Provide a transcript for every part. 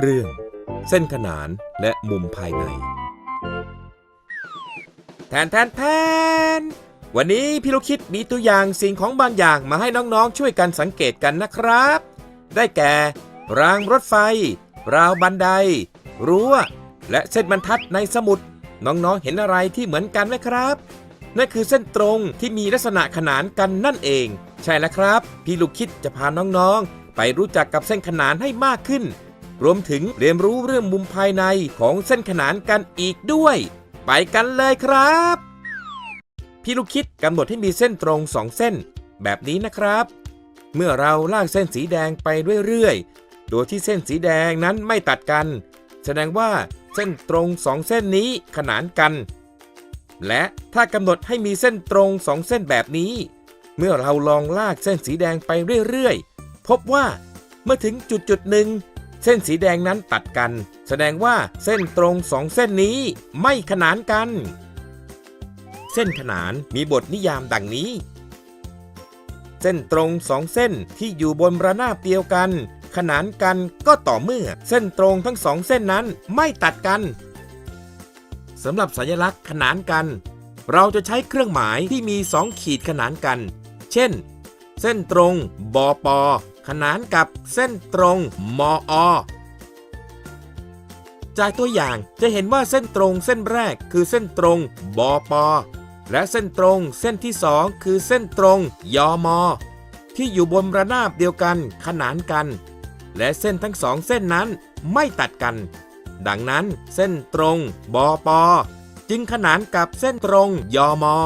เรื่อง เส้นขนานและมุมภายในแทนแทนแทนวันนี้พี่ลูกคิดมีตัวอย่างสิ่งของบางอย่างมาให้น้องๆ ช่วยกันสังเกตกันนะครับ ได้แก่ รางรถไฟ ราวบันได รั้ว และเส้นบรรทัดในสมุด น้องๆ เห็นอะไรที่เหมือนกันไหมครับ นั่นคือเส้นตรงที่มีลักษณะขนานกันนั่นเอง ใช่แล้วครับ พี่ลูกคิดจะพาน้องๆ ไปรู้จักกับเส้นขนานให้มากขึ้น รวมถึงเรียนรู้เรื่องมุมภายในของเส้นขนานกันอีกด้วย ไปกันเลยครับ พี่ลูกคิดกำหนดให้มีเส้นตรงสองเส้น แบบนี้นะครับ เมื่อเราลากเส้นสีแดงไปเรื่อยๆ โดยที่เส้นสีแดงนั้นไม่ตัดกัน แสดงว่าเส้นตรงสองเส้นนี้ขนานกัน และถ้ากำหนดให้มีเส้นตรงสองเส้นแบบนี้ เมื่อเราลองลากเส้นสีแดงไปเรื่อยๆ พบว่าเมื่อถึงจุดจุดหนึ่ง เส้นสีแดงนั้นตัดกัน แสดงว่าเส้นตรงสองเส้นนี้ไม่ขนานกัน เส้นขนานมีบทนิยามดังนี้ เส้นตรงสองเส้นที่อยู่บนระนาบเดียวกัน ขนานกันก็ต่อเมื่อ เส้นตรงทั้งสองเส้นนั้นไม่ตัดกันสำหรับสัญลักษณ์ขนานกัน เราจะใช้เครื่องหมายที่มีสองขีดขนานกัน เช่น เส้นตรงบอปอ ขนานกับเส้นตรง มอ จากตัวอย่างจะเห็นว่าเส้นตรงเส้นแรกคือเส้นตรงบอปและเส้นตรงเส้นที่สองคือเส้นตรงยอมอที่อยู่บนระนาบเดียวกันขนานกัน และเส้นทั้งสองเส้นนั้นไม่ตัดกัน ดังนั้นเส้นตรงบอปจึงขนานกับเส้นตรงยอมอ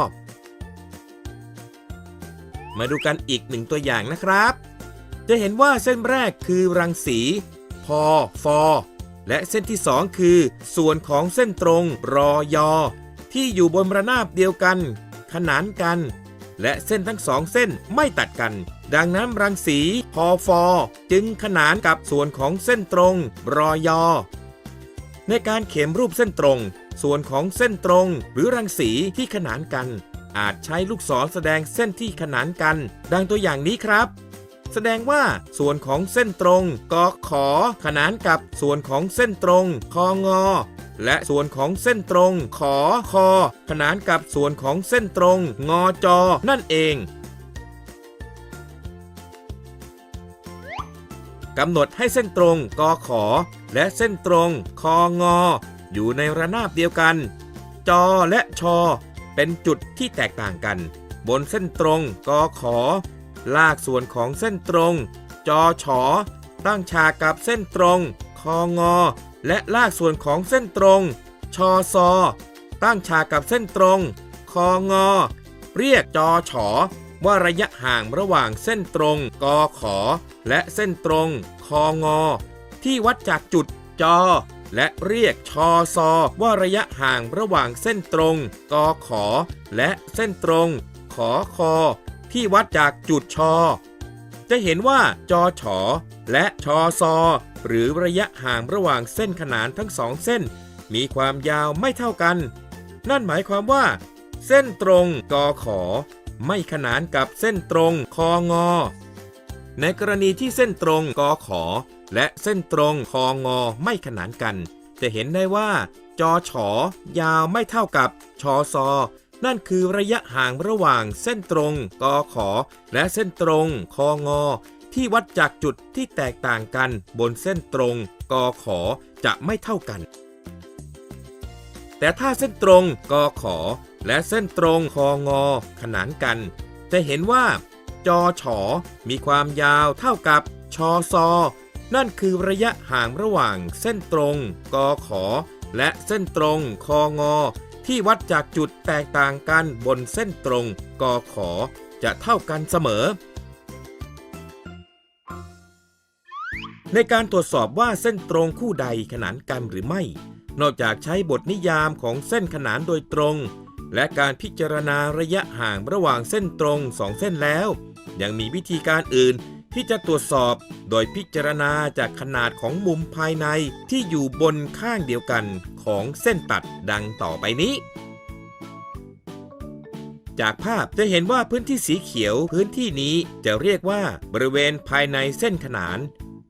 มาดูกันอีกหนึ่งตัวอย่างนะครับ จะเห็นว่าเส้นแรกคือรังสี พอ ฟอ และเส้นที่สองคือ ส่วนของเส้นตรง รอยอ ที่อยู่บนระนาบเดียวกัน ขนานกัน และเส้นทั้งสองเส้นไม่ตัดกัน ดังนั้นรังสีพอฟอ จึงขนานกับส่วนของเส้นตรง รอยอ ในการเขียนรูปเส้นตรง ส่วนของเส้นตรง หรือรังสีที่ขนานกัน อาจใช้ลูกศรแสดงเส้นที่ขนานกัน ดังตัวอย่างนี้ครับ แสดงว่าส่วนของเส้นตรงกอขอขนานกับส่วนของเส้นตรงคองอและส่วนของเส้นตรงขอคอขนานกับส่วนของเส้นตรงงอจอนั่นเองกำหนดให้เส้นตรงกอขอ และเส้นตรงคองอ อยู่ในระนาบเดียวกัน จอและชอ เป็นจุดที่แตกต่างกัน บนเส้นตรงกอขอ ลากส่วนของเส้นตรง จอฉอ ตั้งฉากกับเส้นตรง คองอ และลากส่วนของเส้นตรง ชอซอ ตั้งฉากกับเส้นตรง คองอ เรียกจอฉอว่าระยะห่างระหว่างเส้นตรง กอขอ และเส้นตรง คองอ ที่วัดจากจุดจอ และเรียกชอซอว่าระยะห่างระหว่างเส้นตรง กอขอ และเส้นตรง ขอคอ ที่วัดจากจุดชอ จะเห็นว่าจอฉอและชอซอ หรือระยะห่างระหว่างเส้นขนานทั้งสองเส้น มีความยาวไม่เท่ากัน นั่นหมายความว่า เส้นตรงกอขอ ไม่ขนานกับเส้นตรงคองอ ในกรณีที่เส้นตรงกอขอ และเส้นตรงคองอไม่ขนานกัน จะเห็นได้ว่าจอฉอยาวไม่เท่ากับชอซอ นั่นคือระยะห่างระหว่างเส้นตรงกอขอ และเส้นตรงคองอ ที่วัดจากจุดที่แตกต่างกันบนเส้นตรงกอขอจะไม่เท่ากัน แต่ถ้าเส้นตรงกอขอ และเส้นตรงคองอ ขนานกัน จะเห็นว่าจอฉอมีความยาวเท่ากับชอซอนั่นคือระยะห่างระหว่างเส้นตรงกอขอ และเส้นตรงคองอ ที่วัดจากจุดแตกต่างกันบนเส้นตรงกอขอจะเท่ากันเสมอ ในการตรวจสอบว่าเส้นตรงคู่ใดขนานกันหรือไม่ นอกจากใช้บทนิยามของเส้นขนานโดยตรง และการพิจารณาระยะห่างระหว่างเส้นตรงสองเส้นแล้ว ยังมีวิธีการอื่นที่จะตรวจสอบโดยพิจารณาจากขนาดของมุมภายในที่อยู่บนข้างเดียวกัน ของเส้นตัดดังต่อไปนี้ จากภาพจะเห็นว่าพื้นที่สีเขียวพื้นที่นี้จะเรียกว่าบริเวณภายในเส้นขนาน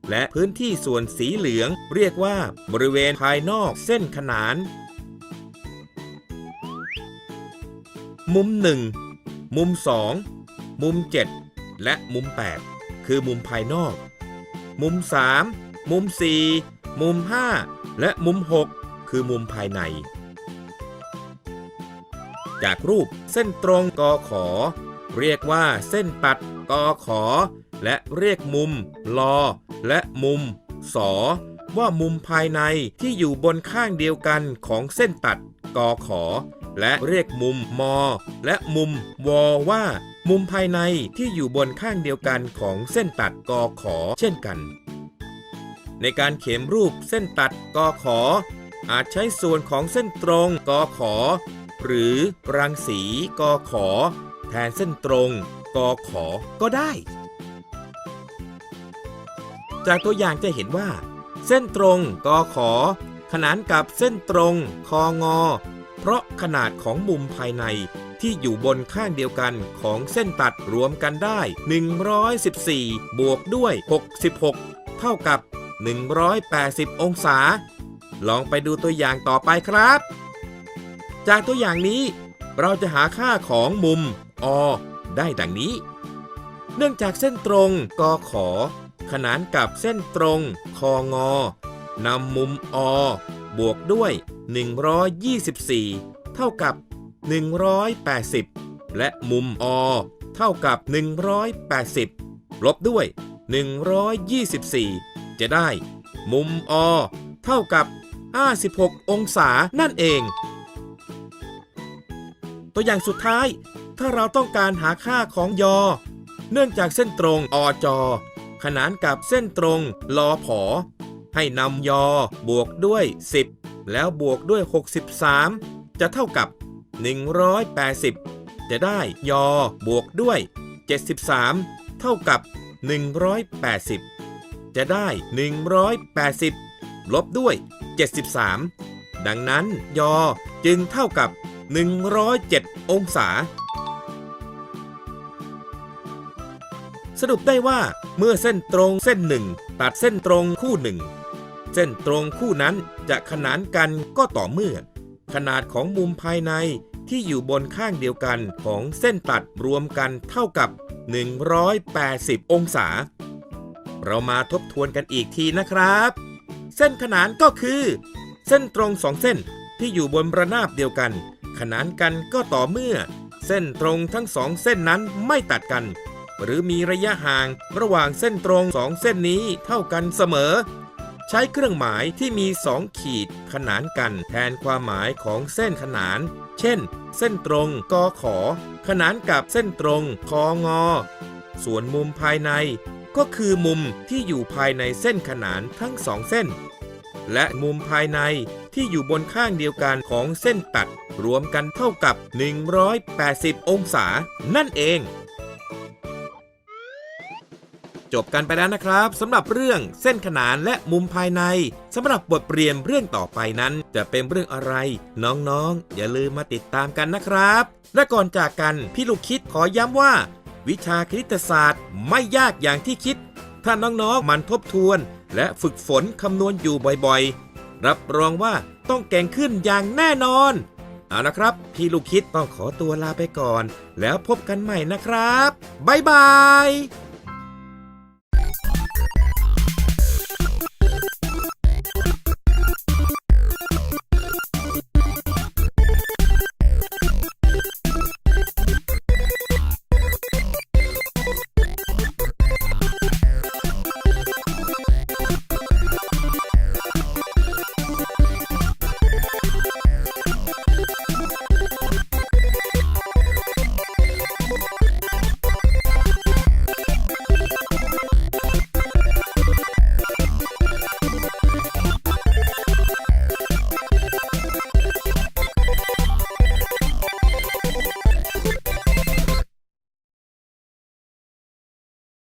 และพื้นที่ส่วนสีเหลือง เรียกว่าบริเวณภายนอกเส้นขนาน มุม 1 มุม 2 มุม 7 และมุม 8 คือมุมภายนอก มุม 3 มุม 4 มุม 5 และมุม 6 คือมุมภายใน จากรูปเส้นตรงกอขอ เรียกว่าเส้นตัดกอขอ และเรียกมุมลอ และมุมสอว่ามุมภายในที่อยู่บนข้างเดียวกันของเส้นตัดกอขอ และเรียกมุมมอ และมุมวอว่า มุมภายในที่อยู่บนข้างเดียวกันของเส้นตัดกอขอเช่นกัน ในการเขียนรูปเส้นตัดกอขอ อาจใช้ส่วนของเส้นตรงกอขอ หรือรังสีกอขอ แทนเส้นตรงกอขอก็ได้ จากตัวอย่างจะเห็นว่า เส้นตรงกอขอ ขนานกับเส้นตรงคองอ เพราะขนาดของมุมภายในที่อยู่บนข้างเดียวกันของเส้นตัดรวมกันได้ 114 บวกด้วย 66 เท่ากับ 180 องศา ลองไปดูตัวอย่างต่อไปครับ จากตัวอย่างนี้เราจะหาค่าของมุมอได้ดังนี้ เนื่องจากเส้นตรงกอขอ ขนานกับเส้นตรงคองอนำมุมอบวกด้วย 124 เท่ากับ 180 และมุมอเท่ากับ 180 ลบด้วย 124 จะได้ มุมอเท่ากับ 56 องศานั่นเอง ตัวอย่างสุดท้าย ถ้าเราต้องการหาค่าของยอ เนื่องจากเส้นตรงอจอ ขนานกับเส้นตรงลอผอ ให้นำยอบวกด้วย 10 แล้วบวกด้วย 63 จะเท่ากับ 180 จะได้ยอบวกด้วย 73 เท่ากับ 180 จะได้ 180 ลบด้วย 73 ดังนั้นยอจึงเท่ากับ 107 องศา สรุปได้ว่าเมื่อเส้นตรงเส้นหนึ่งตัดเส้นตรงคู่หนึ่งเส้นตรงคู่นั้นจะขนานกันก็ต่อเมื่อ ขนาดของมุมภายในที่อยู่บนข้างเดียวกันของเส้นตัดรวมกันเท่ากับ 180 องศา เรามาทบทวนกันอีกทีนะครับ เส้นขนานก็คือ เส้นตรงสองเส้นที่อยู่บนระนาบเดียวกัน ขนานกันก็ต่อเมื่อ เส้นตรงทั้งสองเส้นนั้นไม่ตัดกัน หรือมีระยะห่างระหว่างเส้นตรงสองเส้นนี้เท่ากันเสมอ ใช้เครื่องหมายที่มีสองขีดขนานกันแทนความหมายของเส้นขนาน เช่น เส้นตรงกอขอ ขนานกับเส้นตรงคองอ ส่วนมุมภายใน ก็คือมุมที่อยู่ภายในเส้นขนานทั้งสองเส้น และมุมภายในที่อยู่บนข้างเดียวกันของเส้นตัด รวมกันเท่ากับ 180 องศา นั่นเอง จบกันไปแล้วนะครับสำหรับเรื่องเส้นขนานและมุมภายในสำหรับบทเรียนเรื่องต่อไปนั้น จะเป็นเรื่องอะไร น้องๆอย่าลืมมาติดตามกันนะครับ และก่อนจากกันพี่ลูกคิดขอย้ำว่า วิชาคณิตศาสตร์ไม่ยากอย่างที่คิด ถ้าน้องๆมันทบทวน และฝึกฝนคำนวณอยู่บ่อยๆ รับรองว่าต้องเก่งขึ้นอย่างแน่นอน เอาละครับ พี่ลูกคิดต้องขอตัวลาไปก่อน แล้วพบกันใหม่นะครับ บ๊ายบาย